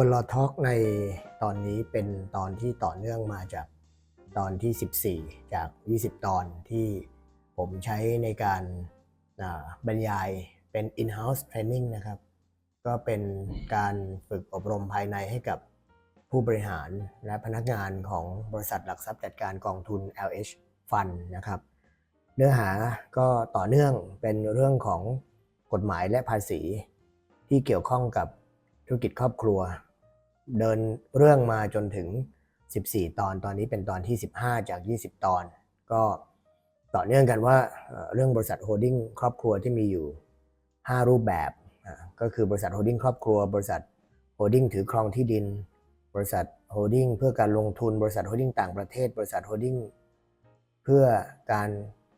วันลอทอกในตอนนี้เป็นตอนที่ต่อเนื่องมาจากตอนที่ 14 จาก 20 ตอนที่ผมใช้ในการบรรยายเป็น in-house training นะครับ ก็เป็นการฝึกอบรมภายในให้กับผู้บริหารและพนักงานของบริษัทหลักทรัพย์จัดการกองทุน LH Fund นะครับ เนื้อหาก็ต่อเนื่องเป็นเรื่องของกฎหมายและภาษีที่เกี่ยวข้องกับธุรกิจครอบครัว เดินเรื่องมาจนถึง 14 ตอนตอนนี้เป็นตอนที่ 15 จาก 20 ตอน ก็ต่อเนื่องกันว่าเรื่องบริษัทโฮดดิ้งครอบครัวที่มีอยู่ 5 รูปแบบก็คือบริษัทโฮดดิ้งครอบครัว บริษัทโฮดดิ้งถือครองที่ดิน บริษัทโฮดดิ้งเพื่อการลงทุน บริษัทโฮดดิ้งต่างประเทศ บริษัทโฮดดิ้งเพื่อการ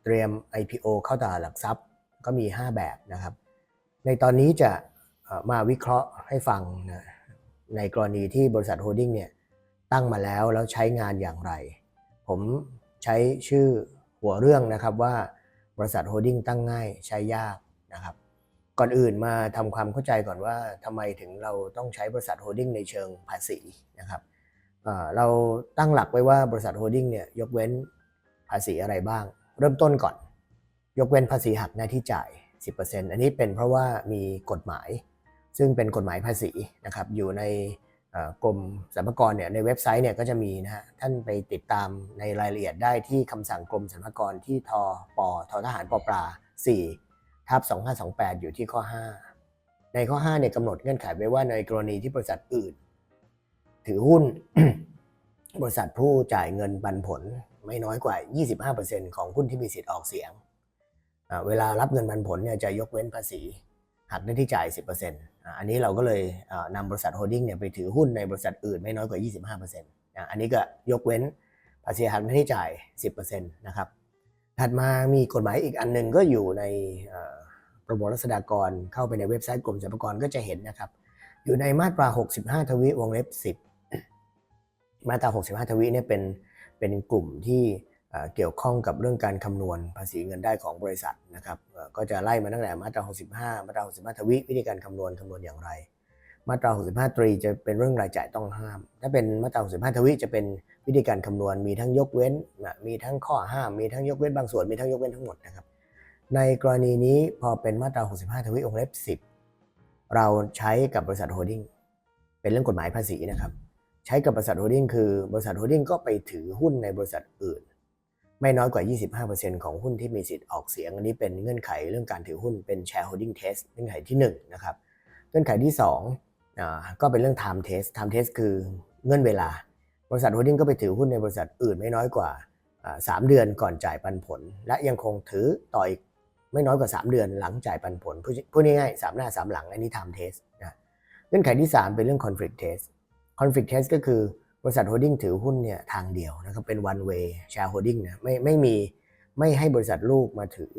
เตรียม IPO เข้าตลาดหลักทรัพย์ก็มี 5 แบบนะครับ ในตอนนี้จะมาวิเคราะห์ให้ฟังนะ ในกรณีที่บริษัทโฮดดิ้งเนี่ยตั้งมาแล้วแล้วใช้งานอย่างไร ผมใช้ชื่อหัวเรื่องนะครับว่าบริษัทโฮดดิ้งตั้งง่ายใช้ยากนะครับ ก่อนอื่นมาทำความเข้าใจก่อนว่าทำไมถึงเราต้องใช้บริษัทโฮดดิ้งในเชิงภาษีนะครับเอ่อเราตั้งหลักไว้ว่าบริษัทโฮดดิ้งเนี่ยยกเว้นภาษีอะไรบ้าง เริ่มต้นก่อน ยกเว้นภาษีหักหน้าที่จ่าย 10%อันนี้เป็นเพราะว่ามีกฎหมาย ซึ่งเป็นกฎหมายภาษีนะครับอยู่ในกรมสรรพากรเนี่ยในเว็บไซต์เนี่ยก็จะมีนะฮะท่านไปติดตามในรายละเอียดได้ที่คำสั่งกรมสรรพากรที่ทปททหารปปลา4ทับ2528 อยู่ที่ข้อ 5 ในข้อ5เนี่ยกำหนดเงื่อนไขไว้ว่าในกรณีที่บริษัทอื่น ถือหุ้น บริษัทผู้จ่ายเงินปันผลไม่น้อยกว่า 25%ของหุ้นที่มีสิทธิ์ออกเสียง เวลารับเงินปันผลเนี่ยจะยกเว้นภาษีหักหน้ที่จ่าย 10% อันนี้เราก็เลยอ่านำบริษัทโฮดดิ้งเนี่ยไปถือหุ้นในบริษัทอื่นไม่น้อยกว่า 25%อันนี้ก็ยกเว้นภาษีหักหน้าที่จ่าย 10%นะครับถัดมามีกฎหมายอีกอันหนึ่งก็อยู่ในประมวลรัษฎากรเข้าไปในเว็บไซต์กรมสรรพากรก็จะเห็นนะครับ อยู่ในมาตรา 65 ทวิวงเล็บ 10 มาตรา 65 ทวิเนี่ยเป็นเป็นกลุ่มที่ เกี่ยวข้องกับเรื่องการคำนวณภาษีเงินได้ของบริษัทนะครับก็จะไล่มาตั้งแต่มาตรา 65 มาตรา 65 ทวิวิธีการคำนวณคำนวณอย่างไร มาตรา 65 ตรีจะเป็นเรื่องรายจ่ายต้องห้าม ถ้าเป็นมาตรา 65 ทวิจะเป็นวิธีการคำนวณมีทั้งยกเว้นนะมีทั้งข้อห้าม มีทั้งยกเว้นบางส่วน มีทั้งยกเว้นทั้งหมดนะครับ ในกรณีนี้พอเป็นมาตรา 65 ทวิวงเล็บ 10 เราใช้กับบริษัทโฮดดิ้งเป็นเรื่องกฎหมายภาษีนะครับ ใช้กับบริษัทโฮดดิ้งคือบริษัทโฮดดิ้งก็ไปถือหุ้นในบริษัทอื่น ไม่น้อยกว่า 25%ของหุ้นที่มีสิทธิ์ออกเสียง อันนี้เป็นเงื่อนไขเรื่องการถือหุ้นเป็น shareholding test เงื่อนไขที่1นะครับ เงื่อนไขที่2อ่าก็เป็นเรื่อง time test time test คือเงื่อนเวลา บริษัทโฮดดิ้งก็ไปถือหุ้นในบริษัทอื่นไม่น้อยกว่าอ่าสามเดือนก่อนจ่ายปันผล และยังคงถือต่ออีกไม่น้อยกว่า 3 เดือนหลังจ่ายปันผลพูดพูดง่ายๆสามหน้าสามหลังอันนี้ time test นะเงื่อนไขที่ 3 เป็นเรื่อง conflict test conflict test ก็คือ บริษัทโฮดดิ้งถือหุ้นเนี่ยทางเดียวนะครับเป็น one way shareholding นะไม่ไม่มีไม่ให้บริษัทลูกมาถือ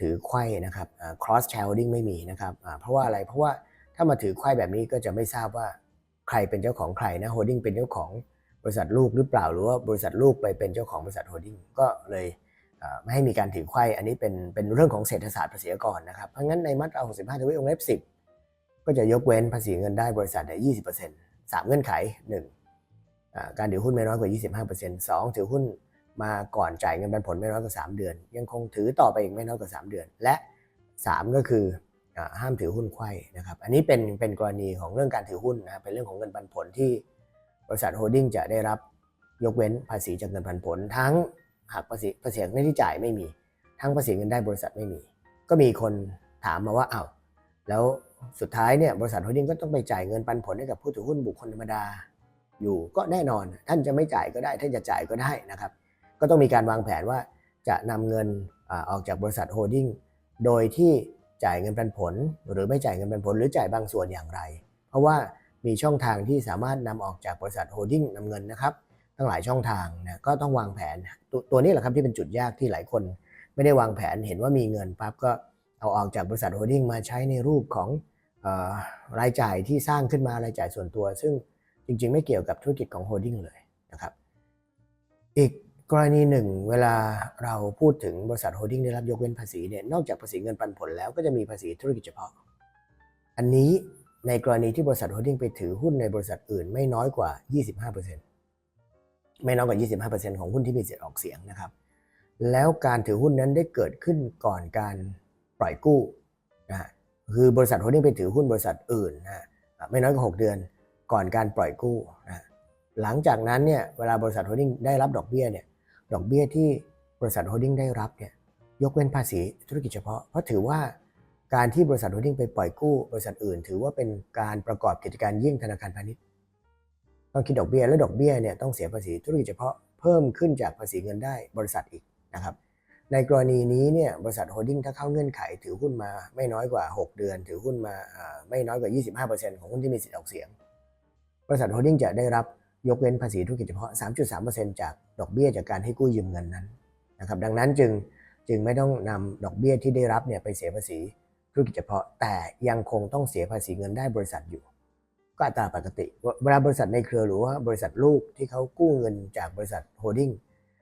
ถือไขว้นะครับอ cross shareholding ไม่มีนะครับเพราะว่าอะไรเพราะว่าถ้ามาถือไขว้แบบนี้ก็จะไม่ทราบว่าใครเป็นเจ้าของใครนะโฮดดิ้งเป็นเจ้าของบริษัทลูกหรือเปล่าหรือว่าบริษัทลูกไปเป็นเจ้าของบริษัทโฮดดิ้งก็เลยไม่ให้มีการถือไขว้อันนี้เป็นเป็นเรื่องของเศรษฐศาสตร์ภาษีอากรนะครับเพราะงั้นในมาตรา65ทวีวงเล็บ10 ก็จะยกเว้นภาษีเงินได้บริษัทได้20%สามเงื่อนไข1อ่า การถือหุ้นไม่น้อยกว่า 25% 2 ถือหุ้นมาก่อนจ่ายเงินปันผลไม่น้อยกว่า 3 เดือน ยังคงถือต่อไปอีกไม่น้อยกว่า 3 เดือน และ 3 ก็คืออห้ามถือหุ้นไขว้นะครับ อันนี้เป็นเป็นกรณีของเรื่องการถือหุ้นนะครับเป็นเรื่องของเงินปันผลที่บริษัทโฮดดิ้งจะได้รับยกเว้นภาษีจากเงินปันผล ทั้งหักภาษีภาษีหักหน้ที่จ่ายไม่มี ทั้งภาษีเงินได้บริษัทไม่มี ก็มีคนถามมาว่าอ้าวแล้วสุดท้ายเนี่ยบริษัทโฮดดิ้งก็ต้องไปจ่ายเงินปันผลให้กับผู้ถือหุ้นบุคคลธรรมดา อยู่ก็แน่นอน ท่านจะไม่จ่ายก็ได้ ท่านจะจ่ายก็ได้นะครับ ก็ต้องมีการวางแผนว่าจะนำเงินออกจากบริษัทโฮดดิ้งโดยที่จ่ายเงินปันผล หรือไม่จ่ายเงินปันผล หรือจ่ายบางส่วนอย่างไร เพราะว่ามีช่องทางที่สามารถนำออกจากบริษัทโฮดดิ้งนำเงินนะครับทั้งหลายช่องทางนะก็ต้องวางแผนตตัวนี้แหละครับที่เป็นจุดยากที่หลายคน ไม่ได้วางแผนเห็นว่ามีเงินปั๊บก็เอาออกจากบริษัทโฮดดิ้งมาใช้ในรูปของออรายจ่ายที่สร้างขึ้นมารายจ่ายส่วนตัว ซึ่ง จริงๆ ไม่เกี่ยวกับธุรกิจของโฮดดิ้งเลยนะครับ อีกกรณีหนึ่ง เวลาเราพูดถึงบริษัทโฮดดิ้งได้รับยกเว้นภาษีเนี่ยนอกจากภาษีเงินปันผลแล้วก็จะมีภาษีธุรกิจเฉพาะ อันนี้ในกรณีที่บริษัทโฮลดิ้งไปถือหุ้นในบริษัทอื่นไม่น้อยกว่า 25%ไม่น้อยกว่า 25%ของหุ้นที่มีสิทธิ์ออกเสียงนะครับ แล้วการถือหุ้นนั้นได้เกิดขึ้นก่อนการปล่อยกู้นะฮะคือบริษัทโฮลดิ้งไปถือหุ้นบริษัทอื่นนะฮะไม่น้อยกว่า 6 เดือน ก่อนการปล่อยกู้นะหลังจากนั้นเนี่ยเวลาบริษัทโฮลดิ้งได้รับดอกเบี้ยเนี่ยดอกเบี้ยที่บริษัทโฮลดิ้งได้รับเนี่ยยกเว้นภาษีธุรกิจเฉพาะ เพราะถือว่าการที่บริษัทโฮลดิ้งไปปล่อยกู้บริษัทอื่น ถือว่าเป็นการประกอบกิจการยี่งธนาคารพาณิชย์ต้องคิดดอกเบี้ยและดอกเบี้ยเนี่ยต้องเสียภาษีธุรกิจเฉพาะเพิ่มขึ้นจากภาษีเงินได้บริษัทอีกนะครับในกรณีนี้เนี่ยบริษัทโฮลดิ้งถ้าเข้าเงื่อนไข ถือหุ้นมาไม่น้อยกว่า 6 เดือน ถือหุ้นมาอ่าไม่น้อยกว่า 25%ของหุ้นที่มีสิทธิ์ออกเสียง บริษัทโฮลดิ้งจะได้รับยกเว้นภาษีธุรกิจเฉพาะ 3.3%จากดอกเบี้ยจากการให้กู้ยืมเงินนั้นนะครับดังนั้นจึงจึงไม่ต้องนำดอกเบี้ยที่ได้รับเนี่ยไปเสียภาษีธุรกิจเฉพาะ แต่ยังคงต้องเสียภาษีเงินได้บริษัทอยู่ ก็อัตราปกติ เวลาบริษัทในเครือหรือว่าบริษัทลูกที่เขากู้เงินจากบริษัทโฮลดิ้ง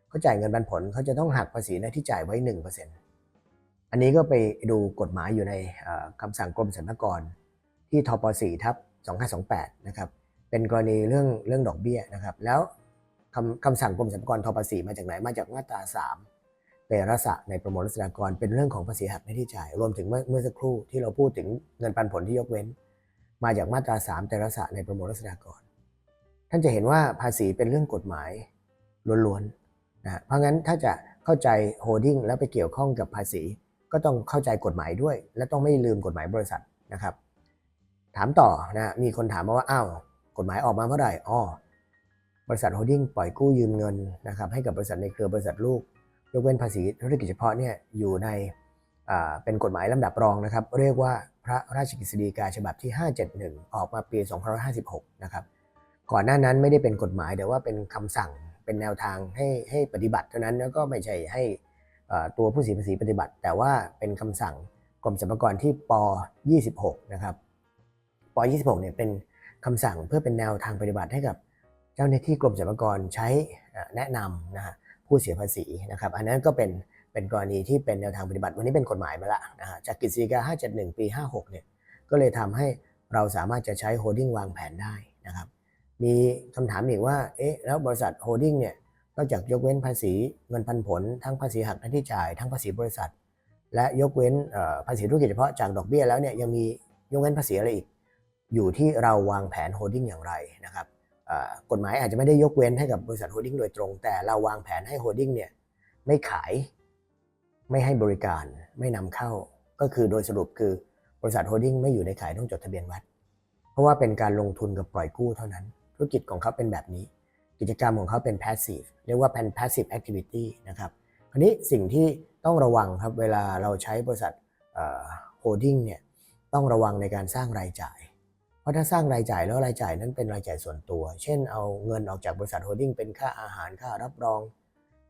เขาจ่ายเงินปันผลเขาจะต้องหักภาษีหน้าที่จ่ายไว้ 1%อันนี้ก็ไปดูกฎหมายอยู่ในเอ่อคำสั่งกรมสรรพากรที่ทป 4 ทับ 2528 นะครับ เป็นกรณีเรื่องเรื่องดอกเบี้ยนะครับ แล้วคำคำสั่งกรมสรรพากรทป4มาจากไหนมาจากมาตรา3เปรสะในประมวลรัษฎากรเป็นเรื่องของภาษีหักหน้าที่จ่าย รวมถึงเมื่อเมื่อสักครู่ที่เราพูดถึงเงินปันผลที่ยกเว้น มาจากมาตรา3แต่รสะในประมวลรัษฎากร ท่านจะเห็นว่าภาษีเป็นเรื่องกฎหมายล้วนๆนะเพราะงั้นถ้าจะเข้าใจโฮดดิ้งแล้วไปเกี่ยวข้องกับภาษีก็ต้องเข้าใจกฎหมายด้วย และต้องไม่ลืมกฎหมายบริษัทนะครับ ถามต่อนะมีคนถามมาว่าอ้าว กฎหมายออกมาเมื่อไหร่อ้อบริษัทโฮดดิ้งปล่อยกู้ยืมเงินนะครับให้กับบริษัทในเครือบริษัทลูก ยกเว้นภาษีธุรกิจเฉพาะเนี่ยอยู่ในเป็นกฎหมายลำดับรองนะครับ เรียกว่าพระราชกฤษฎีกาฉบับที่ 571 ออกมาปี 2556 นะครับ ก่อนหน้านั้นไม่ได้เป็นกฎหมายแต่ว่าเป็นคำสั่งเป็นแนวทางให้ให้ปฏิบัติเท่านั้นแล้วก็ไม่ใช่ให้ตัวผู้เสียภาษีปฏิบัติ แต่ว่าเป็นคำสั่งกรมสรรพากรที่ป 26 นะครับป 26 เนี่ยเป็น คำสั่งเพื่อเป็นแนวทางปฏิบัติให้กับเจ้าหน้าที่กรมสรรพากรใช้แนะนำนะฮะผู้เสียภาษีนะครับ อันนั้นก็เป็นเป็นกรณีที่เป็นแนวทางปฏิบัติวันนี้เป็นกฎหมายมาละนะฮะจากกฤษฎีกา571 ปี 56เนี่ยก็เลยทำให้เราสามารถจะใช้โฮดดิ้งวางแผนได้นะครับมีคำถามอีกว่าเอ๊ะแล้วบริษัทโฮดดิ้งเนี่ยนอกจากยกเว้นภาษีเงินปันผล ทั้งภาษีหักหน้าที่จ่ายทั้งภาษีบริษัท และยกเว้นภาษีธุรกิจเฉพาะจากดอกเบี้ยแล้วเนี่ยยังมียกเว้นภาษีอะไรอีก อยู่ที่เราวางแผนโฮดดิ้งอย่างไรนะครับกฎหมายอาจจะไม่ได้ยกเว้นให้กับบริษัทโฮลดิ้งโดยตรง แต่เราวางแผนให้โฮลดิ้งเนี่ยไม่ขายไม่ให้บริการไม่นำเข้าก็คือโดยสรุปคือบริษัทโฮลดิ้งไม่อยู่ในขายต้องจดทะเบียนวัด เพราะว่าเป็นการลงทุนกับปล่อยกู้เท่านั้น ธุรกิจของเขาเป็นแบบนี้ กิจกรรมของเขาเป็น passive เรียกว่าเป็น passive activity นะครับคราวนี้สิ่งที่ต้องระวังครับเวลาเราใช้บริษัทโฮลดิ้งเนี่ยต้องระวังในการสร้างรายจ่าย ราะถ้าสร้างรายจ่ายแล้วรายจ่ายนั้นเป็นรายจ่ายส่วนตัว เช่นเอาเงินออกจากบริษัทโฮลดิ้งเป็นค่าอาหารค่ารับรอง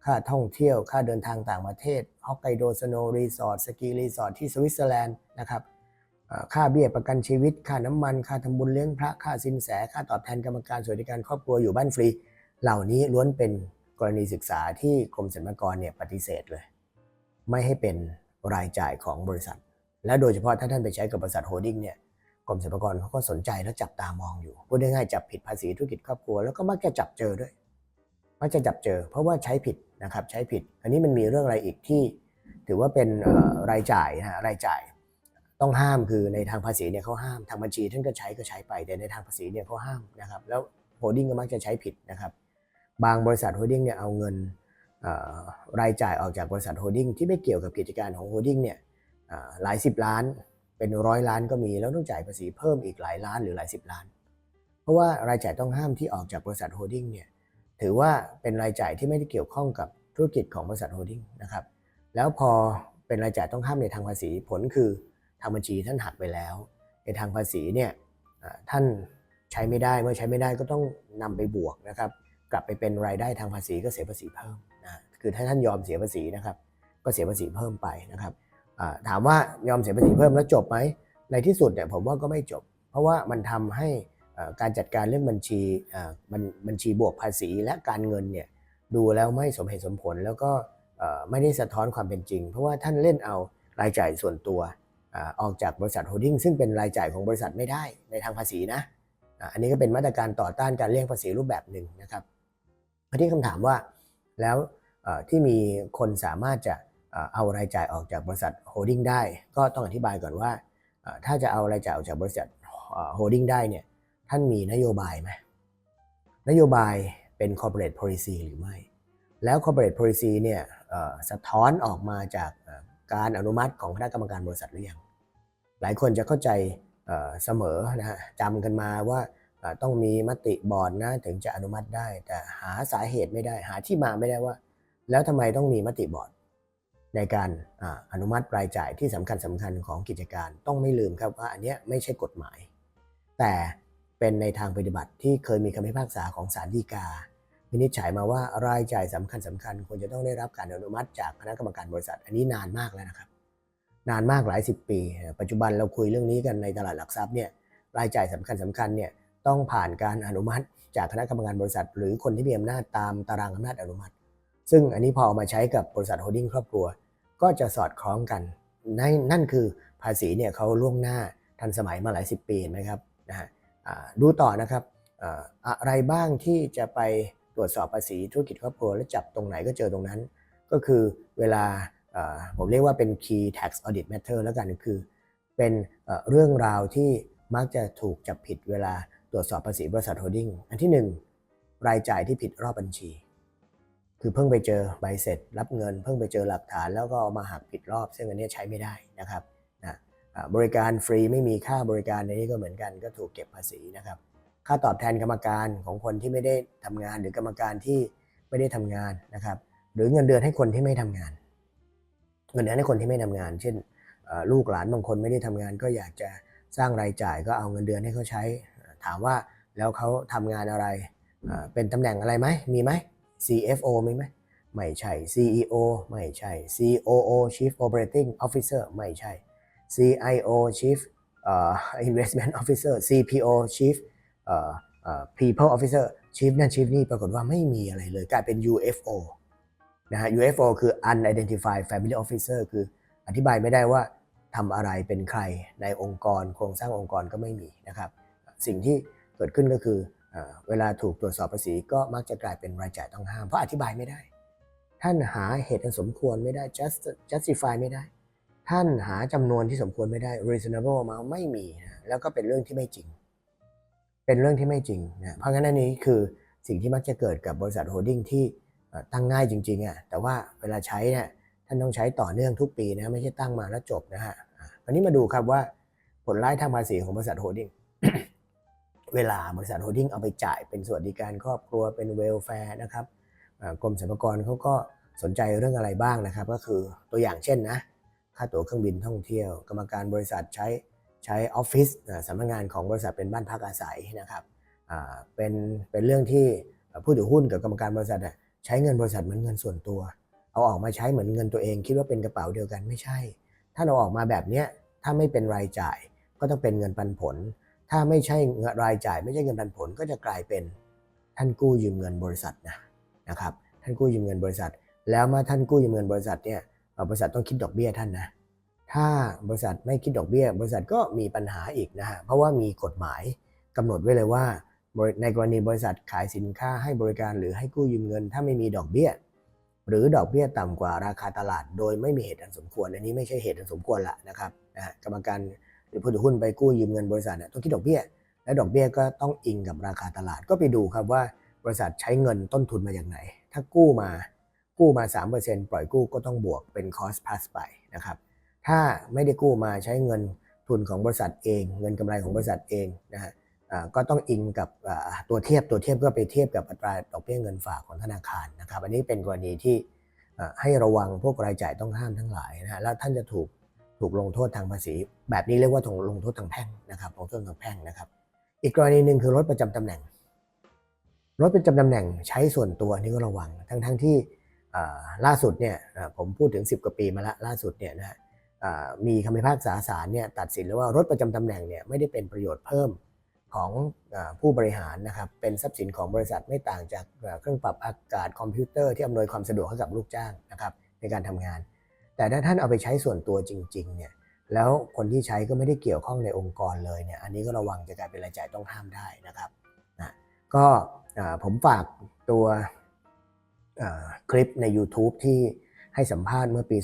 ค่าท่องเที่ยว ค่าเดินทางต่างประเทศฮอกไกโดสโนรีสอร์ทสกีรีสอร์ทที่สวิตเซอร์แลนด์นะครับค่าเบี้ยประกันชีวิต ค่าน้ำมัน ค่าทำบุญเลี้ยงพระค่าสินแส ค่าตอบแทนกรรมการสวัสดิการครอบครัวอยู่บ้านฟรี เหล่านี้ล้วนเป็นกรณีศึกษาที่กรมสรรพากรเนี่ยปฏิเสธเลย ไม่ให้เป็นรายจ่ายของบริษัท และโดยเฉพาะถ้าท่านไปใช้กับบริษัทโฮลดิ้งเนี่ย กรมสรรพากรเขาก็สนใจและจับตามองอยู่พูดง่ายๆจับผิดภาษีธุรกิจครอบครัวแล้วก็มักจะจับเจอด้วย มักจะจับเจอ เพราะว่าใช้ผิดนะครับใช้ผิด อันนี้มันมีเรื่องอะไรอีกที่ ถือว่าเป็นรายจ่ายนะรายจ่ายต้องห้ามคือในทางภาษีเนี่ยเขาห้ามทางบัญชีท่านก็ใช้ก็ใช้ไปแต่ในทางภาษีเนี่ยเขาห้ามนะครับแล้วโฮลดิ้งก็มักจะใช้ผิดนะครับบางบริษัทโฮลดิ้งเนี่ยเอาเงินรายจ่ายออกจากบริษัทโฮลดิ้งที่ไม่เกี่ยวกับกิจการของโฮลดิ้งเนี่ยหลายสิบล้าน เป็นร้อยล้านก็มีแล้วต้องจ่ายภาษีเพิ่มอีกหลายล้านหรือหลายสิบล้าน เพราะว่ารายจ่ายต้องห้ามที่ออกจากบริษัทโฮลดิ้งเนี่ยถือว่าเป็นรายจ่ายที่ไม่ได้เกี่ยวข้องกับธุรกิจของบริษัทโฮลดิ้งนะครับแล้วพอเป็นรายจ่ายต้องห้ามในทางภาษีผลคือทางบัญชีท่านหักไปแล้ว ในทางภาษีเนี่ยท่านใช้ไม่ได้เมื่อใช้ไม่ได้ก็ต้องนำไปบวกนะครับกลับไปเป็นรายได้ทางภาษีก็เสียภาษีเพิ่มนะคือถ้าท่านยอมเสียภาษีนะครับก็เสียภาษีเพิ่มไปนะครับ ถามว่ายอมเสียภาษีเพิ่มแล้วจบไหมในที่สุดเนี่ยผมว่าก็ไม่จบ เพราะว่ามันทำให้การจัดการเรื่องบัญชีบัญชีบวกภาษีและการเงินเนี่ยดูแล้วไม่สมเหตุสมผลแล้วก็ไม่ได้สะท้อนความเป็นจริง เพราะว่าท่านเล่นเอารายจ่ายส่วนตัวออกจากบริษัทโฮลดิ้งซึ่งเป็นรายจ่ายของบริษัทไม่ได้ในทางภาษีนะอันนี้ก็เป็นมาตรการต่อต้านการเลี่ยงภาษีรูปแบบหนึ่งนะครับที่คำถามว่าแล้วที่มีคนสามารถจะ เอารายจ่ายออกจากบริษัทโฮดิ้งได้ ก็ต้องอธิบายก่อนว่า ถ้าจะเอารายจ่ายออกจากบริษัทโฮดิ้งได้เนี่ยท่านมีนโยบายไหมนโยบายเป็น corporate policy หรือไม่ แล้ว corporate policy เนี่ยสะท้อนออกมาจากการอนุมัติของคณะกรรมการบริษัทหรือยัง หลายคนจะเข้าใจเสมอนะฮะจำกันมาว่าต้องมีมติบอร์ดนะถึงจะอนุมัติได้ แต่หาสาเหตุไม่ได้หาที่มาไม่ได้ว่า แล้วทำไมต้องมีมติบอร์ด ในการออนุมัติรายจ่ายที่สำคัญสำคัญของกิจการต้องไม่ลืมครับว่าอันนี้ไม่ใช่กฎหมาย แต่เป็นในทางปฏิบัติที่เคยมีคำพิพากษาของศาลฎีกาวินิจฉัยมาว่ารายจ่ายสำคัญสำคัญควรจะต้องได้รับการอนุมัติจากคณะกรรมการบริษัท อันนี้นานมากแล้วนะครับ นานมากหลายสิบปี ปัจจุบันเราคุยเรื่องนี้กันในตลาดหลักทรัพย์เนี่ยรายจ่ายสำคัญสำคัญเนี่ยต้องผ่านการอนุมัติจากคณะกรรมการบริษัท หรือคนที่มีอำนาจตามตารางอำนาจอนุมัติ ซึ่งอันนี้พอเอามาใช้กับบริษัทโฮลดิ้งครอบครัว ก็จะสอดคล้องกันนนนั่นคือภาษีเนี่ยเขาล่วงหน้าทันสมัยมาหลายสิบปีเห็นะครับนะฮะดูต่อนะครับอะไรบ้างที่จะไปตรวจสอบภาษีธุรกิจครอบครัว แล้วจับตรงไหนก็เจอตรงนั้น ก็คือเวลาผมเรียกว่าเป็น key tax audit matter แล้วกันคือ เป็นเอ่อเรื่องราวที่มักจะถูกจับผิดเวลาตรวจสอบภาษีบริษัทโฮลดิ้งอันที่หนึ่งรายจ่ายที่ผิดรอบบัญชี คือเพิ่งไปเจอใบเสร็จรับเงิน เพิ่งไปเจอหลักฐานแล้วก็เอามาหักผิดรอบ ซึ่งอันเนี้ยใช้ไม่ได้นะครับนะบริการฟรีไม่มีค่าบริการในนี้ก็เหมือนกันก็ถูกเก็บภาษีนะครับ ค่าตอบแทนกรรมการของคนที่ไม่ได้ทำงานหรือกรรมการที่ไม่ได้ทำงานนะครับ หรือเงินเดือนให้คนที่ไม่ทำงาน เงินเดือนให้คนที่ไม่ทำงาน เช่นลูกหลานบางคนไม่ได้ทำงาน ก็อยากจะสร้างรายจ่ายก็เอาเงินเดือนให้เขาใช้ ถามว่าแล้วเขาทำงานอะไรเอ่อเป็นตำแหน่งอะไรไหมมีไหม CFO มีไหมไม่ใช่ CEO ไม่ใช่ COO Chief Operating Officer ไม่ใช่ CIO Chief เอ่อ Investment Officer CPO Chief เอ่อเอ่อ People Officer Chief นั่น Chief นี่ปรากฏว่าไม่มีอะไรเลย กลายเป็น UFO นะฮะ UFO คือ Unidentified Family Officer คืออธิบายไม่ได้ว่าทำอะไรเป็นใครในองค์กร โครงสร้างองค์กรก็ไม่มีนะครับ สิ่งที่เกิดขึ้นก็คือ เวลาถูกตรวจสอบภาษีก็มักจะกลายเป็นรายจ่ายต้องห้าม เพราะอธิบายไม่ได้ ท่านหาเหตุอันสมควรไม่ได้ just justify ไม่ได้ ท่านหาจำนวนที่สมควรไม่ได้ reasonable amount ไม่มีนะแล้วก็เป็นเรื่องที่ไม่จริง เป็นเรื่องที่ไม่จริงนะเพราะงั้นอันนี้คือสิ่งที่มักจะเกิดกับบริษัทโฮลดิ้งที่ตั้งง่ายจริงๆอะแต่ว่าเวลาใช้เนี่ยท่านต้องใช้ต่อเนื่องทุกปีนะไม่ใช่ตั้งมาแล้วจบนะฮะอะวันนี้มาดูครับว่าผลร้ายทางภาษีของบริษัทโฮลดิ้ง เวลาบริษัทโฮลดิ้งเอาไปจ่ายเป็นสวัสดิการครอบครัวเป็นเวลแฟร์นะครับกรมสรรพากรเขาก็สนใจเรื่องอะไรบ้างนะครับ ก็คือตัวอย่างเช่นนะค่าตั๋วเครื่องบินท่องเที่ยว กรรมการบริษัทใช้ใช้ออฟฟิศสำนักงานของบริษัทเป็นบ้านพักอาศัยนะครับเป็นเป็นเรื่องที่ผู้ถือหุ้นกับกรรมการบริษัทใช้เงินบริษัทเหมือนเงินส่วนตัว เอาออกมาใช้เหมือนเงินตัวเอง คิดว่าเป็นกระเป๋าเดียวกันไม่ใช่ ถ้าเราออกมาแบบนี้ถ้าไม่เป็นรายจ่ายก็ต้องเป็นเงินปันผล ถ้าไม่ใช่เงินรายจ่าย ไม่ใช่เงินปันผลก็จะกลายเป็นท่านกู้ยืมเงินบริษัทนะนะครับ ท่านกู้ยืมเงินบริษัท แล้วเมื่อท่านกู้ยืมเงินบริษัทเนี่ยบริษัทต้องคิดดอกเบี้ยท่านนะ ถ้าบริษัทไม่คิดดอกเบี้ย บริษัทก็มีปัญหาอีกนะฮะเพราะว่ามีกฎหมายกำหนดไว้เลยว่าบริในกรณีบริษัทขายสินค้าให้บริการหรือให้กู้ยืมเงิน ถ้าไม่มีดอกเบี้ย หรือดอกเบี้ยต่ำกว่าราคาตลาด โดยไม่มีเหตุอันสมควร อันนี้ไม่ใช่เหตุอันสมควรละนะครับนะกรรมการ หรือผู้ถือหุ้นไปกู้ยืมเงินบริษัทเนี่ยต้องคิดดอกเบี้ย และดอกเบี้ยก็ต้องอิงกับราคาตลาดก็ไปดูครับว่าบริษัทใช้เงินต้นทุนมาจากไหน ถ้ากู้มากู้มา 3%ปล่อยกู้ก็ต้องบวกเป็น cost plus ไปนะครับ ถ้าไม่ได้กู้มาใช้เงินทุนของบริษัทเอง เงินกำไรของบริษัทเองนะฮะก็ต้องอิงกับตัวเทียบตัวเทียบก็ไปเทียบกับอัตราดอกเบี้ยเงินฝากของธนาคารนะครับ อันนี้เป็นกรณีที่ให้ระวังพวกรายจ่ายต้องห้ามทั้งหลายนะฮะแล้วท่านจะถูก ถูกลงโทษทางภาษี แบบนี้เรียกว่าถูกลงโทษทางแพ่งนะครับลงโทษทางแพ่งนะครับ อีกกรณีหนึ่งคือรถประจำตำแหน่ง รถประจำตำแหน่งใช้ส่วนตัวนี่ก็ระวัง ทั้งทั้งที่ล่าสุดเนี่ยผมพูดถึง 10 กว่าปีมาละล่าสุดเนี่ยนะมีคำพิพากษาศาลเนี่ยตัดสินแล้วว่ารถประจำตำแหน่งเนี่ยไม่ได้เป็นประโยชน์เพิ่มของอผู้บริหารนะครับเป็นทรัพย์สินของบริษัทไม่ต่างจากเครื่องปรับอากาศคอมพิวเตอร์ที่อำนวยความสะดวกให้กับลูกจ้างนะครับในการทำงาน แต่ถ้าท่านเอาไปใช้ส่วนตัวจริงๆเนี่ยแล้วคนที่ใช้ก็ไม่ได้เกี่ยวข้องในองค์กรเลยเนี่ยอันนี้ก็ระวังจะกลายเป็นรายจ่ายต้องห้ามได้นะครับนะก็ผมฝากตัวคลิปใน YouTube ที่ให้สัมภาษณ์เมื่อปี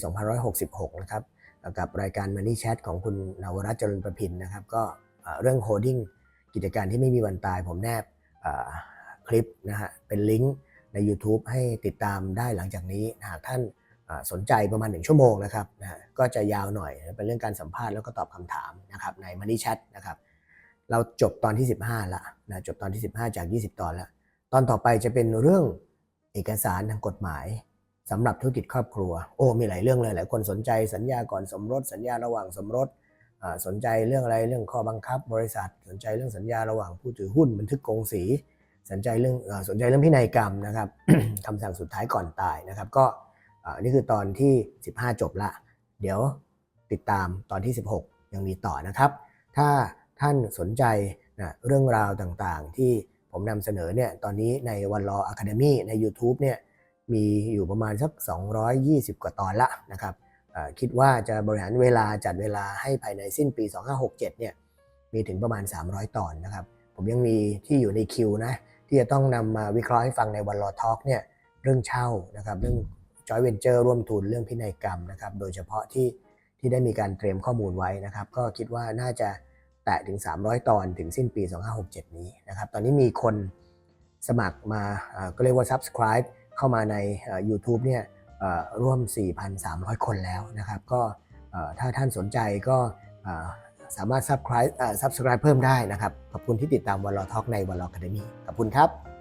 2566 นะครับกับรายการ Money Chat ของคุณนวรัตน์จริญประพินนะครับก็เรื่องโ o ดดิ้งกิจการที่ไม่มีวันตาย ผมแนบคลิปนะฮะเป็นลิงก์ใน YouTube ให้ติดตามได้หลังจากนี้หากท่าน สนใจประมาณ 1 ชั่วโมงนะครับนะก็จะยาวหน่อยเป็นเรื่องการสัมภาษณ์แล้วก็ตอบคำถามนะครับใน Money Chat นะครับเราจบตอนที่ 15ละนะจบตอนที่ 15 จาก 20 ตอนล้วตอนต่อไปจะเป็นเรื่องเอกสารทางกฎหมายสำหรับธุรกิจครอบครัว โอ้มีหลายเรื่องเลยหลายคนสนใจสัญญาก่อนสมรส สัญญาระหว่างสมรสสนใจเรื่องอะไรเรื่องข้อบังคับ บริษัท สนใจเรื่องสัญญาระหว่างผู้ถือหุ้นบันทึกกงสี สนใจเรื่องสนใจเรื่องพินัยกรรมนะครับคำสั่งสุดท้ายก่อนตายนะครับก็ อ่านี่คือตอนที่ 15 จบละ เดี๋ยวติดตามตอนที่ 16 ยังมีต่อนะครับ ถ้าท่านสนใจนะเรื่องราวต่างๆ ที่ผมนำเสนอเนี่ยตอนนี้ในวันรออะคาเดมีใน YouTube เนี่ยมีอยู่ประมาณสัก 220 กว่าตอนละนะครับคิดว่าจะบริหารเวลาจัดเวลาให้ภายในสิ้นปี 2567 เนี่ยมีถึงประมาณ 300 ตอนนะครับ ผมยังมีที่อยู่ในคิวนะที่จะต้องนำมาวิเคราะห์ให้ฟังในวันรอทอล์กเนี่ยเรื่องเช่านะครับเรื่อง จอยเวนเจอร์ร่วมทุนเรื่องพินัยกรรมนะครับโดยเฉพาะที่ที่ได้มีการเตรียมข้อมูลไว้นะครับ ก็คิดว่าน่าจะแตะถึง 300 ตอนถึงสิ้นปี 2567 นี้นะครับ ตอนนี้มีคนสมัครมาอ่าก็เรียกว่า subscribe เข้ามาใน YouTube เนี่ยอ่าร่วม 4,300 คนแล้วนะครับ ก็ถ้าท่านสนใจก็สามารถ subscribe อ่า subscribe เพิ่มได้นะครับ ขอบคุณที่ติดตามวันลอทอกในวันลอคาเดมี่ขอบคุณครับ